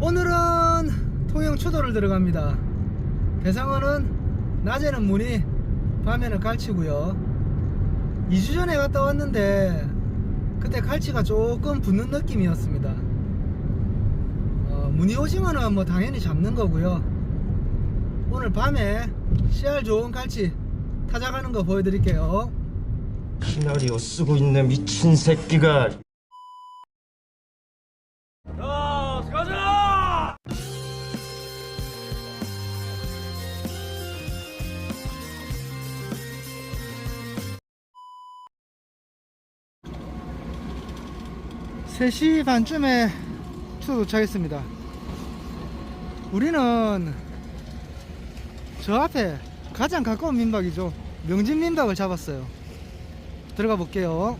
오늘은 통영 추도를 들어갑니다. 대상어는 낮에는 무늬, 밤에는 갈치고요. 2주 전에 갔다 왔는데 그때 갈치가 조금 붙는 느낌이었습니다. 어, 무늬 오징어는 뭐 당연히 잡는 거고요. 오늘 밤에 씨알 좋은 갈치 타작하는 거 보여드릴게요. 시나리오 쓰고 있네 미친 새끼가 세시 반쯤에 추도 도착했습니다. 우리는 저 앞에 가장 가까운 민박이죠. 명진 민박을 잡았어요. 들어가 볼게요.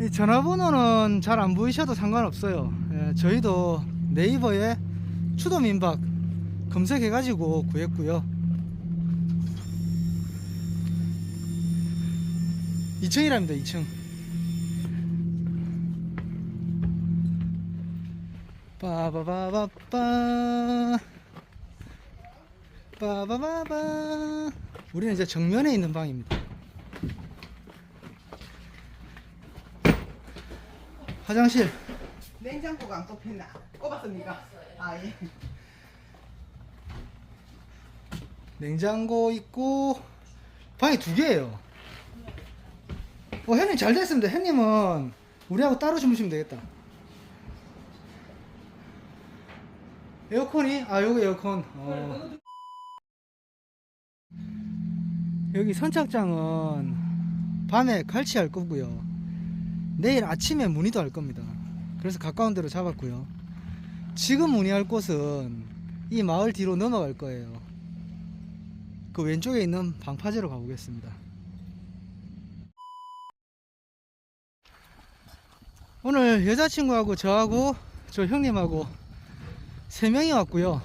이 전화번호는 잘 안 보이셔도 상관없어요. 예, 저희도 네이버에 추도 민박 검색해 가지고 구했고요. 2층이랍니다, 2층. 빠바바바빠. 빠바바바 우리는 이제 정면에 있는 방입니다. 화장실. 냉장고가 안 꼽혔나? 꼽았습니까? 아 예. 냉장고 있고 방이 두 개예요. 어 형님 잘 됐습니다. 형님은 우리하고 따로 주무시면 되겠다 에어컨이? 아 여기 에어컨. 어. 여기 선착장은 밤에 갈치할 거고요. 내일 아침에 문의도 할 겁니다. 그래서 가까운 데로 잡았고요. 지금 문의할 곳은 이 마을 뒤로 넘어갈 거예요. 그 왼쪽에 있는 방파제로 가보겠습니다. 오늘 여자친구하고 저하고 저 형님하고 세 명이 왔고요.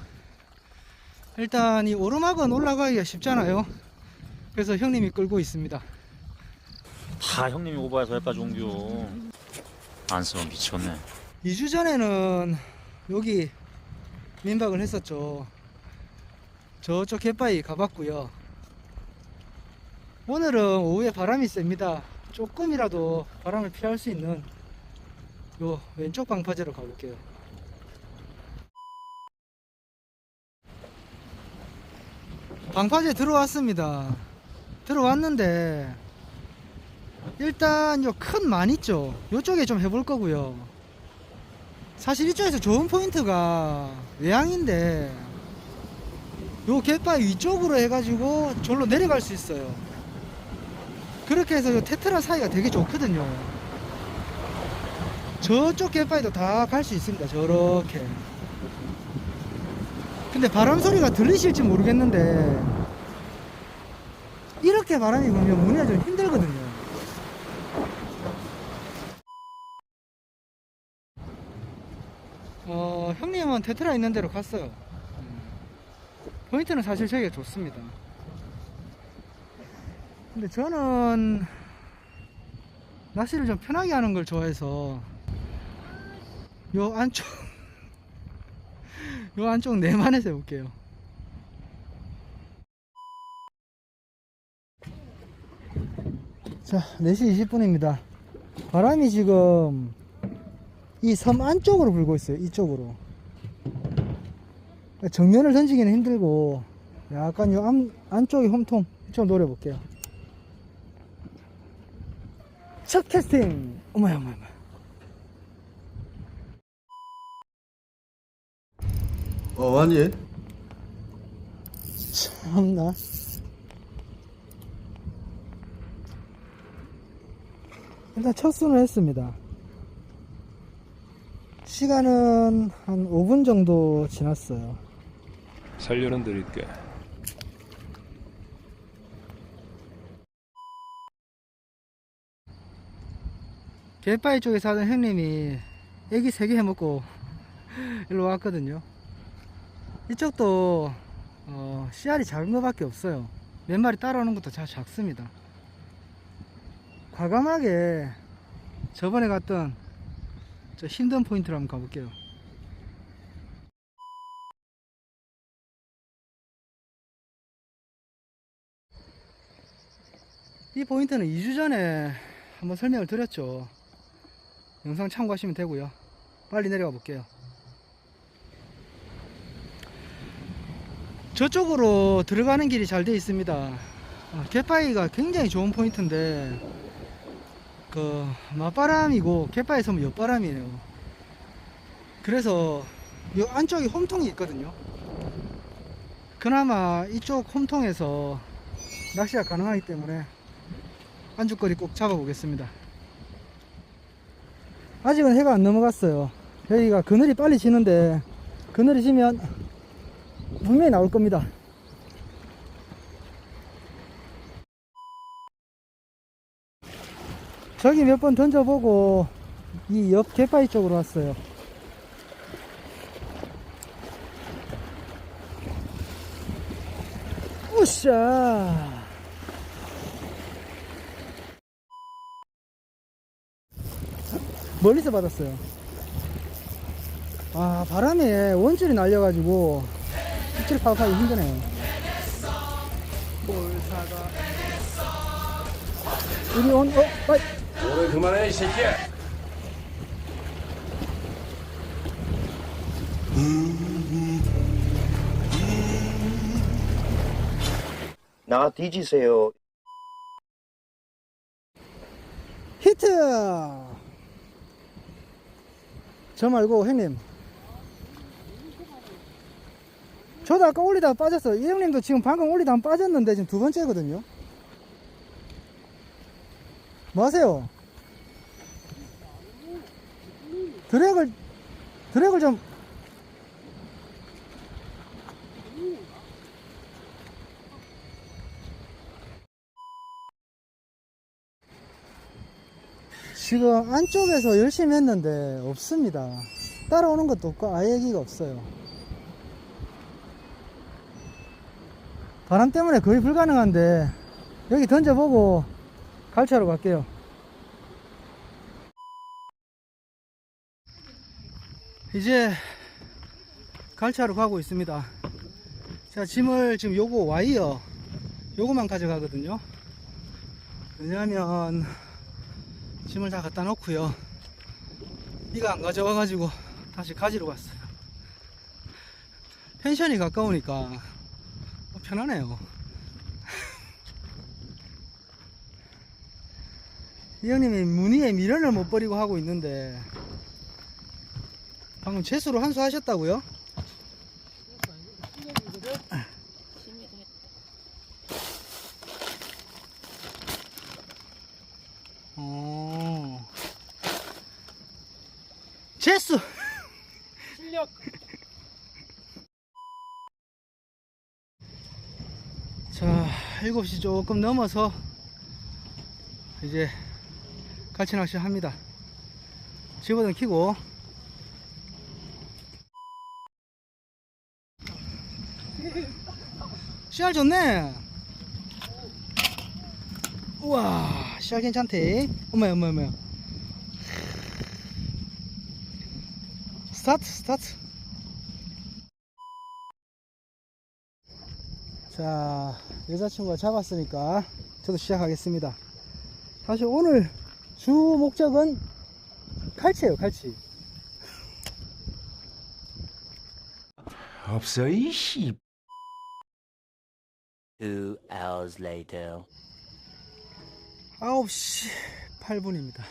일단 이 오르막은 올라가기가 쉽잖아요. 그래서 형님이 끌고 있습니다. 다 형님이 오버해서 여기까지 옮겨 안쓰러워 미쳤네 2주 전에는 여기 민박을 했었죠. 저쪽 갯바위 가봤고요. 오늘은 오후에 바람이 셉니다. 조금이라도 바람을 피할 수 있는 요 왼쪽 방파제로 가볼게요. 방파제 들어왔습니다. 들어왔는데 일단 요 큰 만 있죠. 요쪽에 좀 해볼 거고요. 사실 이쪽에서 좋은 포인트가 외양인데 요 갯바위 위쪽으로 해가지고 절로 내려갈 수 있어요. 그렇게 해서 요 테트라 사이가 되게 좋거든요. 저쪽 갯바위도 다 갈 수 있습니다. 저렇게. 근데 바람 소리가 들리실지 모르겠는데 이렇게 바람이 불면 무늬가 좀 힘들거든요. 어, 형님은 테트라 있는 데로 갔어요. 음. 포인트는 사실 저기가 좋습니다. 근데 저는 낚시를 좀 편하게 하는 걸 좋아해서 요 안쪽 요 안쪽 내만에서 해볼게요. 자, 4시 20분입니다. 바람이 지금 이 섬 안쪽으로 불고 있어요. 이쪽으로. 정면을 던지기는 힘들고 약간 요 안, 안쪽이 홈통 좀 노려볼게요. 첫 캐스팅! 어머야, 어머야, 어 왔니? 참나. 일단 첫 순을 했습니다. 시간은 한 5분 정도 지났어요. 살려는 드릴게. 갯바위 쪽에 사던 형님이 애기 3개 해먹고 일로 왔거든요. 이쪽도 어, 씨알이 작은 것밖에 없어요. 몇 마리 따라오는 것도 잘 작습니다. 과감하게 저번에 갔던 저 힘든 포인트로 한번 가볼게요. 이 포인트는 2주 전에 한번 설명을 드렸죠. 영상 참고하시면 되고요. 빨리 내려가 볼게요. 저쪽으로 들어가는 길이 잘 되어 있습니다. 어, 갯바위가 굉장히 좋은 포인트인데 그 맞바람이고 갯바위 서면 옆바람이에요. 그래서 이 안쪽에 홈통이 있거든요. 그나마 이쪽 홈통에서 낚시가 가능하기 때문에 안주거리 꼭 잡아보겠습니다. 아직은 해가 안 넘어갔어요. 여기가 그늘이 빨리 지는데 그늘이 지면 분명히 나올 겁니다. 저기 몇 번 던져보고 이옆 갯바위 쪽으로 왔어요. 우샤! 멀리서 받았어요. 아, 바람에 원줄이 날려가지고 입질 파악하기 힘드네요. 볼사가. 우리 온, 어, 빠이. 오래 그만해 이 새끼야. 나 뒤지세요. 히트! 저 말고 형님. 저도 아까 올리다가 빠졌어. 이 형님도 지금 방금 올리다가 빠졌는데 지금 두 번째거든요. 뭐 하세요? 드랙을, 드랙을 좀. 지금 안쪽에서 열심히 했는데 없습니다. 따라오는 것도 없고 아예 얘기가 없어요. 바람 때문에 거의 불가능한데 여기 던져보고 갈치하러 갈게요. 이제 갈치하러 가고 있습니다. 자, 짐을 지금 요거 와이어 요거만 가져가거든요. 왜냐하면 짐을 다 갖다 놓고요. 이가 안 가져와 가지고 다시 가지러 왔어요. 펜션이 가까우니까 어, 편하네요. 이 형님이 무늬에 미련을 못 버리고 하고 있는데 방금 재수로 한수 하셨다고요? 어. 재수! 실력! 자, 7시 조금 넘어서 이제 갈치 낚시 합니다. 집어든 키고 씨알 좋네. 우와, 씨알 괜찮대. 엄마야, 엄마야, 엄마야. 스타트, 스타트. 자, 여자친구가 잡았으니까 저도 시작하겠습니다. 사실 오늘 주 목적은 칼치예요, 칼치. 없어 이 씨. Two hours later. 9시 8분입니다.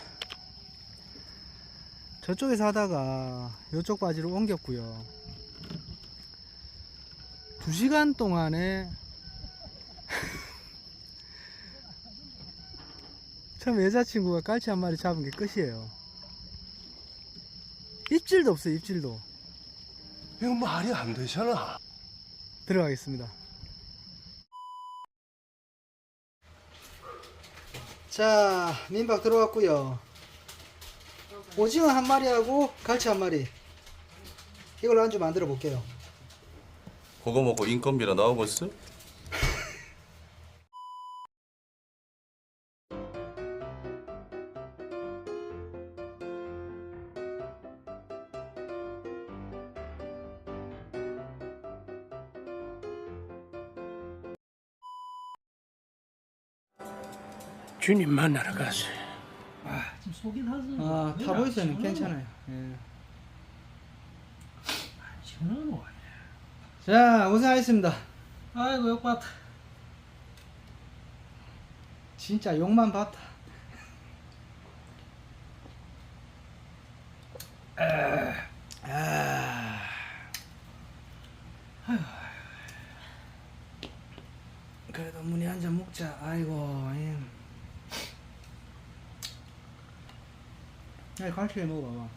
저쪽에서 하다가 이쪽 바지로 옮겼고요. 2시간 동안에 처음 여자친구가 깔치 한 마리 잡은 게 끝이에요. 입질도 없어요, 입질도. 이거 말이 안 되잖아. 들어가겠습니다. 자, 민박 들어왔고요. 오징어 한 마리하고 갈치 한 마리. 이걸로 안주 만들어 볼게요. 그거 먹고 인건비라 나와봤어? 주님 만나러 가세. 아 타보이스는 괜찮아요 예. 자 고생하셨습니다 아이고 욕 봤다 진짜 욕만 봤다 아. 아휴. 그래도 문이 한 잔 먹자 아이고 예. 야, 갈치 먹어봐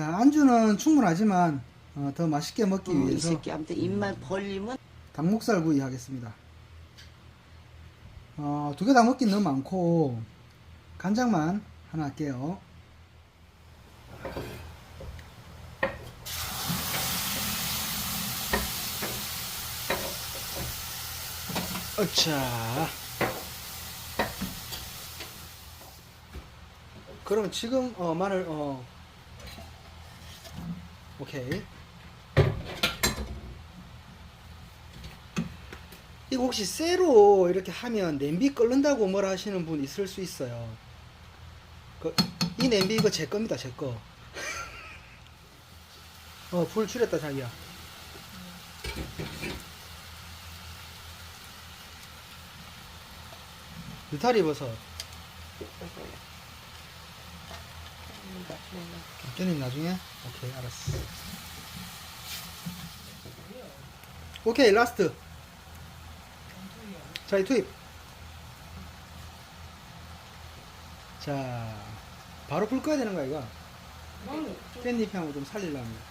자, 안주는 충분하지만 어, 더 맛있게 먹기 이 위해서 새끼한테 입만 벌리면 닭목살 구이 하겠습니다. 어, 두 개 다 먹긴 너무 많고 간장만 하나 할게요. 어차. 그럼 지금 어, 마늘 어 오케이. 이거 혹시 쇠로 이렇게 하면 냄비 끓는다고 뭐라 하시는 분 있을 수 있어요. 그, 이 냄비 이거 제 겁니다, 제 거. 어, 불 줄였다, 자기야. 느타리 버섯. 깻잎 나중에? 오케이, 알았어. 오케이, 라스트. 자, 이 투입. 자, 바로 불 꺼야 되는 거야, 이거. 깻잎 향을 좀 살리려면.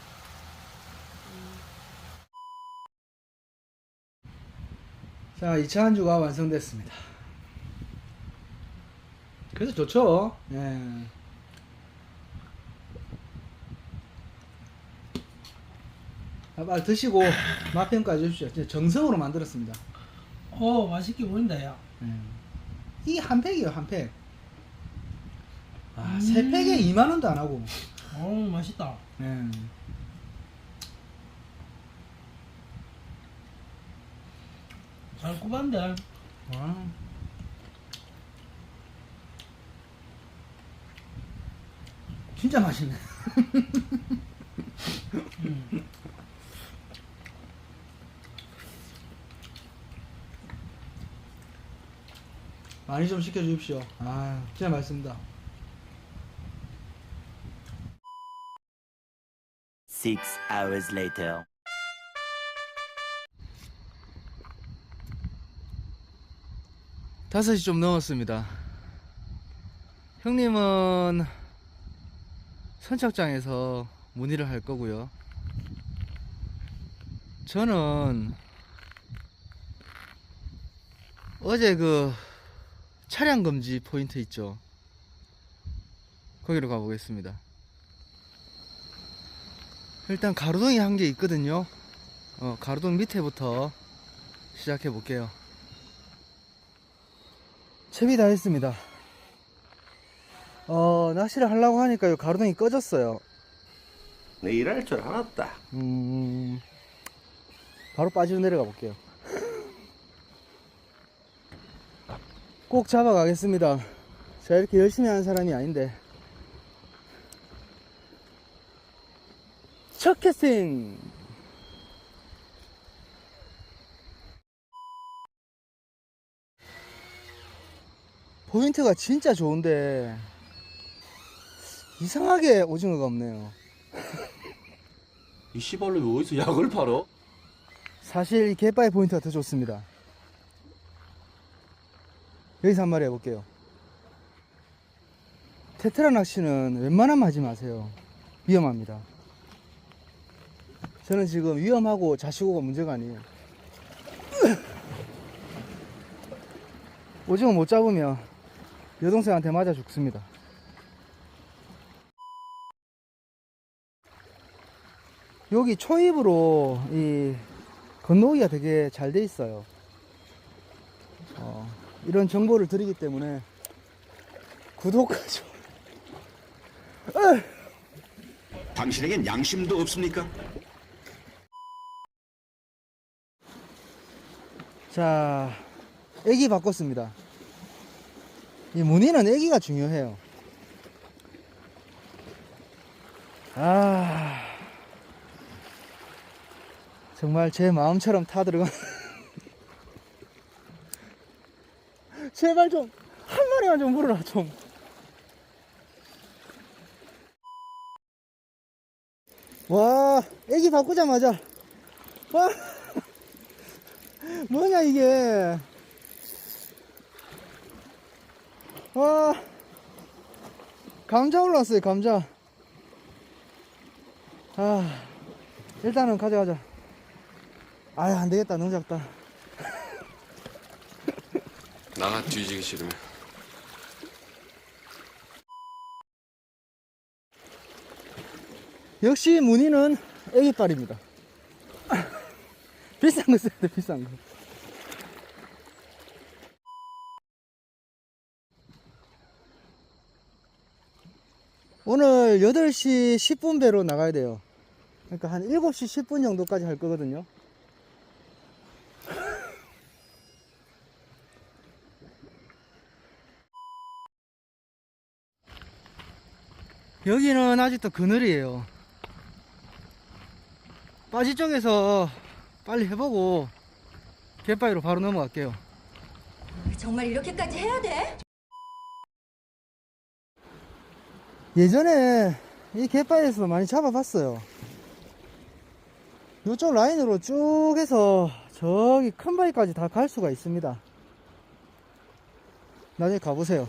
자, 2차 한주가 완성됐습니다. 그래서 좋죠. 예. 빨리 드시고 맛 평가해 주십시오. 진짜 정성으로 만들었습니다. 어 맛있게 보인다 야 이 한 팩이에요, 한 팩. 아, 세 팩에 2만 원도 안 하고. 어 맛있다 예. 잘 굽었는데 와. 진짜 맛있네. 많이 좀 시켜 주십시오. 아, 진짜 맛있습니다. Six hours later. 다섯이 좀 넘었습니다. 형님은 선착장에서 문의를 할 거고요. 저는 어제 그 차량 금지 포인트 있죠. 거기로 가보겠습니다. 일단 가로등이 한 개 있거든요. 어, 가로등 밑에부터 시작해 볼게요. 채비 다 했습니다. 어, 낚시를 하려고 하니까 요 가로등이 꺼졌어요. 내 일할 줄 알았다. 음, 바로 빠지고 내려가 볼게요. 꼭 잡아가겠습니다. 제가 이렇게 열심히 하는 사람이 아닌데. 첫 캐스팅! 포인트가 진짜 좋은데, 이상하게 오징어가 없네요. 이 씨발로 어디서 약을 팔어? 사실 이 갯바위 포인트가 더 좋습니다. 여기서 한 마리 해볼게요. 테트라 낚시는 웬만하면 하지 마세요. 위험합니다. 저는 지금 위험하고 자시고가 문제가 아니에요. 오징어 못 잡으면 여동생한테 맞아 죽습니다. 여기 초입으로 이 건너기가 되게 잘 돼 있어요. 어, 이런 정보를 드리기 때문에 구독하죠. 당신에겐 양심도 없습니까? 자, 애기 바꿨습니다. 이 무늬는 애기가 중요해요. 아, 정말 제 마음처럼 타 들어가. 제발 좀, 한 마리만 좀 물어라, 좀. 와, 애기 바꾸자마자. 와. 뭐냐 이게 와 감자 올라왔어요 감자 아 일단은 가져가자 아유 안되겠다 너무 작다 나가 뒤지기 싫으면. 역시 무늬는 애기빨입니다. 비싼 거 써야 돼 비싼 거. 오늘 8시 10분 배로 나가야 돼요. 그러니까 한 7시 10분 정도까지 할 거거든요 여기는 아직도 그늘이에요. 빠지 쪽에서 빨리 해보고 갯바위로 바로 넘어갈게요. 정말 이렇게까지 해야 돼? 예전에 이 갯바위에서 많이 잡아봤어요. 이쪽 라인으로 쭉 해서 저기 큰 바위까지 다 갈 수가 있습니다. 나중에 가보세요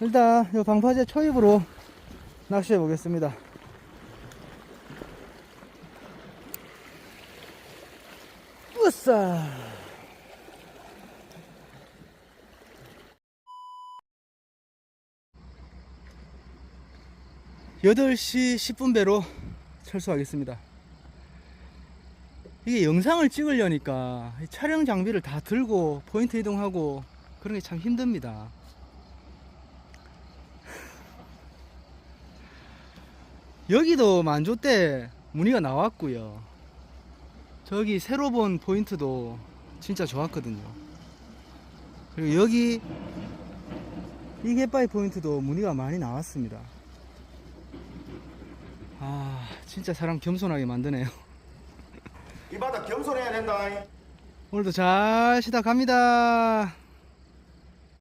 일단 이 방파제 초입으로 낚시해 보겠습니다 으싸 8시 10분 배로 철수하겠습니다. 이게 영상을 찍으려니까 이 촬영 장비를 다 들고 포인트 이동하고 그런 게 참 힘듭니다. 여기도 만조 때 문의가 나왔고요. 저기 새로 본 포인트도 진짜 좋았거든요. 그리고 여기 이 갯바위 포인트도 문의가 많이 나왔습니다. 아 진짜 사람 겸손하게 만드네요 이 바다 겸손해야 된다. 오늘도 잘 쉬다 갑니다